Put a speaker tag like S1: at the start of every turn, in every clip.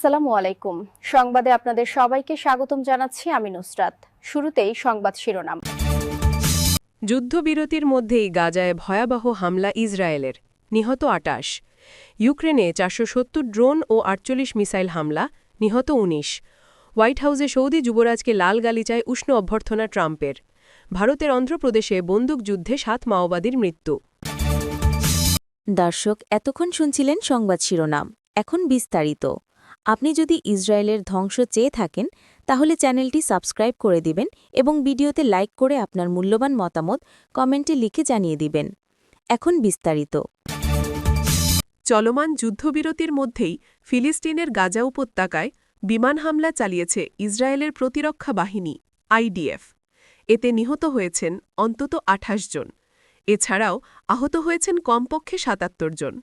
S1: আসসালামু আলাইকুম সংবাদে আপনাদের সবাইকে স্বাগতম জানাচ্ছি আমি নুসরাত শুরুতেই সংবাদ শিরোনাম
S2: যুদ্ধবিরতির মধ্যেই গাজায় ভয়াবহ হামলা ইসরায়েলের নিহত আটাশ ইউক্রেনে চারশো ড্রোন ও আটচল্লিশ মিসাইল হামলা নিহত ১৯ হোয়াইট হাউসে সৌদি যুবরাজকে লাল চায় উষ্ণ অভ্যর্থনা ট্রাম্পের ভারতের অন্ধ্রপ্রদেশে বন্দুকযুদ্ধে সাত মাওবাদীর মৃত্যু
S3: দর্শক এতক্ষণ শুনছিলেন সংবাদ শিরোনাম এখন বিস্তারিত আপনি যদি ইসরায়েলের ধ্বংস চেয়ে থাকেন তাহলে চ্যানেলটি সাবস্ক্রাইব করে দিবেন এবং ভিডিওতে লাইক করে আপনার মূল্যবান মতামত কমেন্টে লিখে জানিয়ে দিবেন এখন বিস্তারিত
S2: চলমান যুদ্ধবিরতির মধ্যেই ফিলিস্তিনের গাজা উপত্যকায় বিমান হামলা চালিয়েছে ইসরায়েলের প্রতিরক্ষা বাহিনী আইডিএফ এতে নিহত হয়েছেন অন্তত আঠাশ জন এছাড়াও আহত হয়েছেন কমপক্ষে সাতাত্তর জন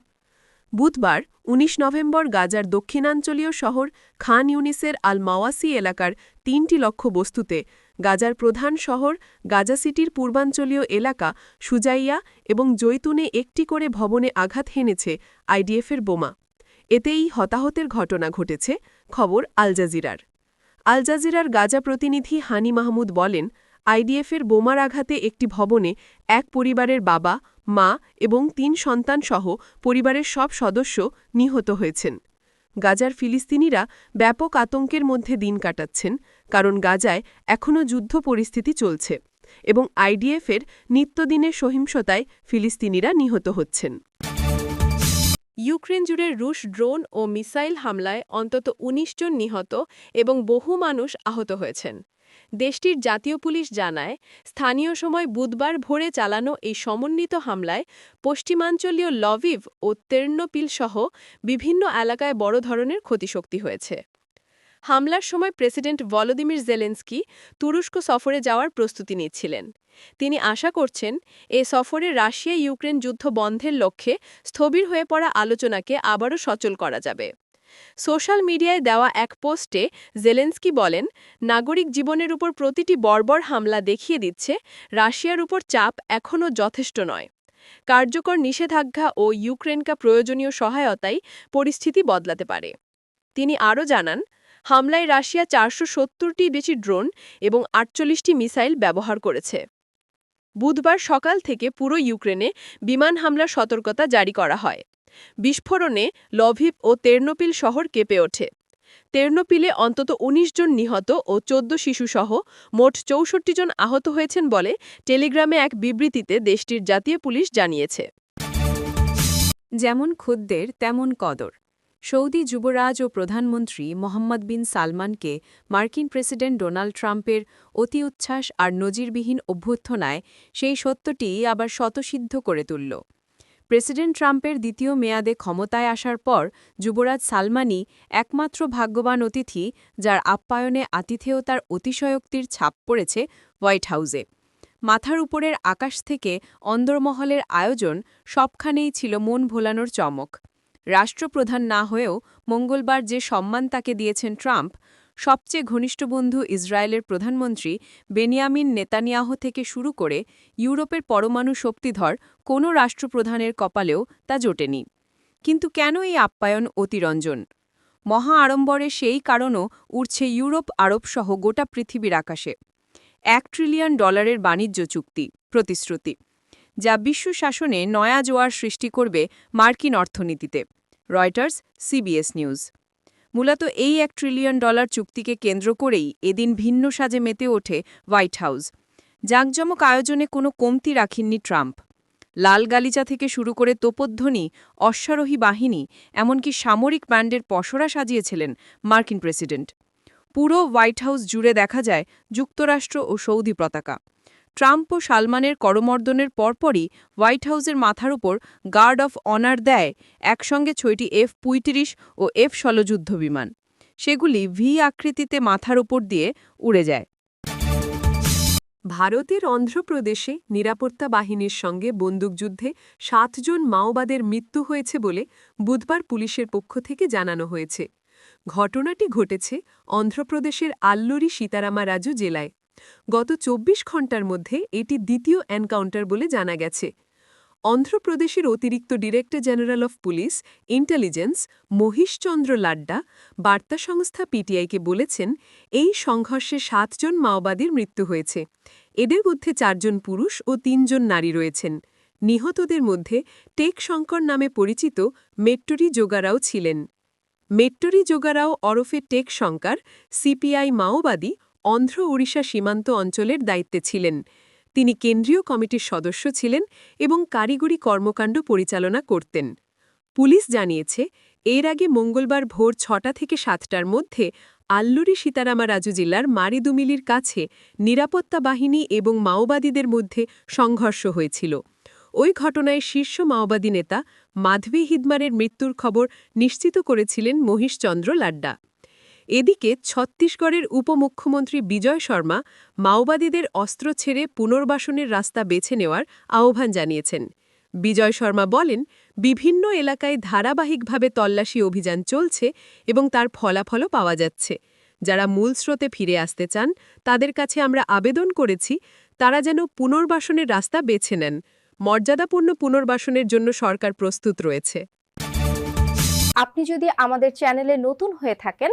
S2: বুধবার ১৯ নভেম্বর গাজার দক্ষিণাঞ্চলীয় শহর খান ইউনিসের আল মাওয়াসি এলাকার তিনটি লক্ষ্য বস্তুতে গাজার প্রধান শহর গাজা সিটির পূর্বাঞ্চলীয় এলাকা সুজাইয়া এবং জৈতুনে একটি করে ভবনে আঘাত হেনেছে আইডিএফের বোমা এতেই হতাহতের ঘটনা ঘটেছে খবর আল জাজিরার আল জাজিরার গাজা প্রতিনিধি হানি মাহমুদ বলেন আইডিএফের বোমার আঘাতে একটি ভবনে এক পরিবারের বাবা মা এবং তিন সন্তান সহ পরিবারের সব সদস্য নিহত হয়েছেন গাজার ফিলিস্তিনিরা ব্যাপক আতঙ্কের মধ্যে দিন কাটাচ্ছেন কারণ গাজায় এখনও যুদ্ধ পরিস্থিতি চলছে এবং আইডিএফের নিত্যদিনের সহিংসতায় ফিলিস্তিনিরা নিহত হচ্ছেন ইউক্রেন জুড়ে রুশ ড্রোন ও মিসাইল হামলায় অন্তত ১৯ জন নিহত এবং বহু মানুষ আহত হয়েছেন দেশটির জাতীয় পুলিশ জানায় স্থানীয় সময় বুধবার ভোরে চালানো এই সমন্বিত হামলায় পশ্চিমাঞ্চলীয় লভিভ ও তেরনোপিলসহ বিভিন্ন এলাকায় বড় ধরনের ক্ষতিশক্তি হয়েছে হামলার সময় প্রেসিডেন্ট ভলোদিমির জেলেন্সকি তুরস্ক সফরে যাওয়ার প্রস্তুতি নিচ্ছিলেন তিনি আশা করছেন এ সফরে রাশিয়া ইউক্রেন যুদ্ধ বন্ধের লক্ষ্যে স্থবির হয়ে পড়া আলোচনাকে আবারও সচল করা যাবে সোশ্যাল মিডিয়ায় দেওয়া এক পোস্টে জেলেন্সকি বলেন নাগরিক জীবনের উপর প্রতিটি বর্বর হামলা দেখিয়ে দিচ্ছে রাশিয়ার উপর চাপ এখনও যথেষ্ট নয় কার্যকর নিষেধাজ্ঞা ও ইউক্রেনকা প্রয়োজনীয় সহায়তাই পরিস্থিতি বদলাতে পারে তিনি আরও জানান হামলায় রাশিয়া চারশো সত্তরটি বেশি ড্রোন এবং আটচল্লিশটি মিসাইল ব্যবহার করেছে বুধবার সকাল থেকে পুরো ইউক্রেনে বিমান হামলার সতর্কতা জারি করা হয় বিস্ফোরণে লভিপ ও তেরনোপিল শহর কেঁপে ওঠে তেরনোপিলে অন্তত ১৯ জন নিহত ও চোদ্দ শিশুসহ মোট চৌষট্টি জন আহত হয়েছেন বলে টেলিগ্রামে এক বিবৃতিতে দেশটির জাতীয় পুলিশ জানিয়েছে
S4: যেমন খুদ্দের তেমন কদর সৌদি যুবরাজ ও প্রধানমন্ত্রী মোহাম্মদ বিন সালমানকে মার্কিন প্রেসিডেন্ট ডোনাল্ড ট্রাম্পের অতি উচ্ছ্বাস আর নজিরবিহীন অভ্যর্থনায় সেই সত্যটি আবার শতসিদ্ধ করে তুলল প্রেসিডেন্ট ট্রাম্পের দ্বিতীয় মেয়াদে ক্ষমতায় আসার পর যুবরাজ সালমানই একমাত্র ভাগ্যবান অতিথি যার আপ্যায়নে আতিথেয়তার অতিশয়োক্তির ছাপ পড়েছে হোয়াইট হাউসে মাথার উপরের আকাশ থেকে অন্দরমহলের আয়োজন সবখানেই ছিল মন ভোলানোর চমক রাষ্ট্রপ্রধান না হয়েও মঙ্গলবার যে সম্মান তাকে দিয়েছেন ট্রাম্প সবচেয়ে ঘনিষ্ঠ বন্ধু ইসরায়েলের প্রধানমন্ত্রী বেনিয়ামিন নেতানিয়াহ থেকে শুরু করে ইউরোপের পরমাণু শক্তিধর কোনো রাষ্ট্রপ্রধানের কপালেও তা জোটেনি কিন্তু কেন এই আপ্যায়ন অতিরঞ্জন মহা আড়ম্বরে সেই কারণও উড়ছে ইউরোপ আরবসহ গোটা পৃথিবীর আকাশে এক ট্রিলিয়ন ডলারের বাণিজ্য চুক্তি প্রতিশ্রুতি যা বিশ্ব শাসনে নয়া জোয়ার সৃষ্টি করবে মার্কিন অর্থনীতিতে রয়টার্স সিবিএস নিউজ মূলত এই এক ট্রিলিয়ন ডলার চুক্তিকে কেন্দ্র করেই এদিন ভিন্ন সাজে মেতে ওঠে হোয়াইট হাউস জাঁকজমক আয়োজনে কোনো কমতি রাখেননি ট্রাম্প লাল গালিচা থেকে শুরু করে তোপধ্বনি অশ্বারোহী বাহিনী এমনকি সামরিক ব্যান্ডের পসরা সাজিয়েছিলেন মার্কিন প্রেসিডেন্ট পুরো হোয়াইট হাউস জুড়ে দেখা যায় যুক্তরাষ্ট্র ও সৌদি পতাকা ট্রাম্প ও সালমানের করমর্দনের পরপরই হোয়াইট হাউসের মাথার উপর গার্ড অফ অনার দেয় একসঙ্গে ছয়টি এফ পঁয়ত্রিশ ও এফ ষোলো যুদ্ধবিমান সেগুলি ভি আকৃতিতে মাথার উপর দিয়ে উড়ে যায়
S2: ভারতের অন্ধ্রপ্রদেশে নিরাপত্তা বাহিনীর সঙ্গে বন্দুকযুদ্ধে সাতজন মাওবাদের মৃত্যু হয়েছে বলে বুধবার পুলিশের পক্ষ থেকে জানানো হয়েছে ঘটনাটি ঘটেছে অন্ধ্রপ্রদেশের আল্লুরি সীতারামারাজু জেলায় গত ২৪ ঘন্টার মধ্যে এটি দ্বিতীয় এনকাউন্টার বলে জানা গেছে অন্ধ্রপ্রদেশের অতিরিক্ত director general of police intelligence Mahesh Chandra Laddha বার্তা সংস্থা পিটিআইকে বলেছেন এই সংঘর্ষে সাতজন মাওবাদীর মৃত্যু হয়েছে এদের মধ্যে চারজন পুরুষ ও তিনজন নারী রয়েছেন নিহতদের মধ্যে টেক শঙ্কর নামে পরিচিত মেট্টরি যোগারাও ছিলেন মেট্টরি যোগারাও অরফে টেক শঙ্কর সিপিআই মাওবাদী অন্ধ্র ওড়িশা সীমান্ত অঞ্চলের দায়িত্বে ছিলেন তিনি কেন্দ্রীয় কমিটির সদস্য ছিলেন এবং কারিগরি কর্মকাণ্ড পরিচালনা করতেন পুলিশ জানিয়েছে এর আগে মঙ্গলবার ভোর ছটা থেকে সাতটার মধ্যে আল্লুরি সীতারামা রাজু জেলার মারিদুমিলির কাছে নিরাপত্তা বাহিনী এবং মাওবাদীদের মধ্যে সংঘর্ষ হয়েছিল ওই ঘটনায় শীর্ষ মাওবাদী নেতা মাধবী হিদমারের মৃত্যুর খবর নিশ্চিত করেছিলেন মহিষচন্দ্র লাড্ডা এদিকে ছত্তিশগড়ের উপমুখ্যমন্ত্রী বিজয় শর্মা মাওবাদীদের অস্ত্র ছেড়ে পুনর্বাসনের রাস্তা বেছে নেওয়ার আহ্বান জানিয়েছেন বিজয় শর্মা বলেন বিভিন্ন এলাকায় ধারাবাহিকভাবে তল্লাশি অভিযান চলছে এবং তার ফলাফলও পাওয়া যাচ্ছে যারা মূল স্রোতে ফিরে আসতে চান তাদের কাছে আমরা আবেদন করেছি তারা যেন পুনর্বাসনের রাস্তা বেছে নেন মর্যাদাপূর্ণ পুনর্বাসনের জন্য সরকার প্রস্তুত রয়েছে
S1: আপনি যদি আমাদের চ্যানেলে নতুন হয়ে থাকেন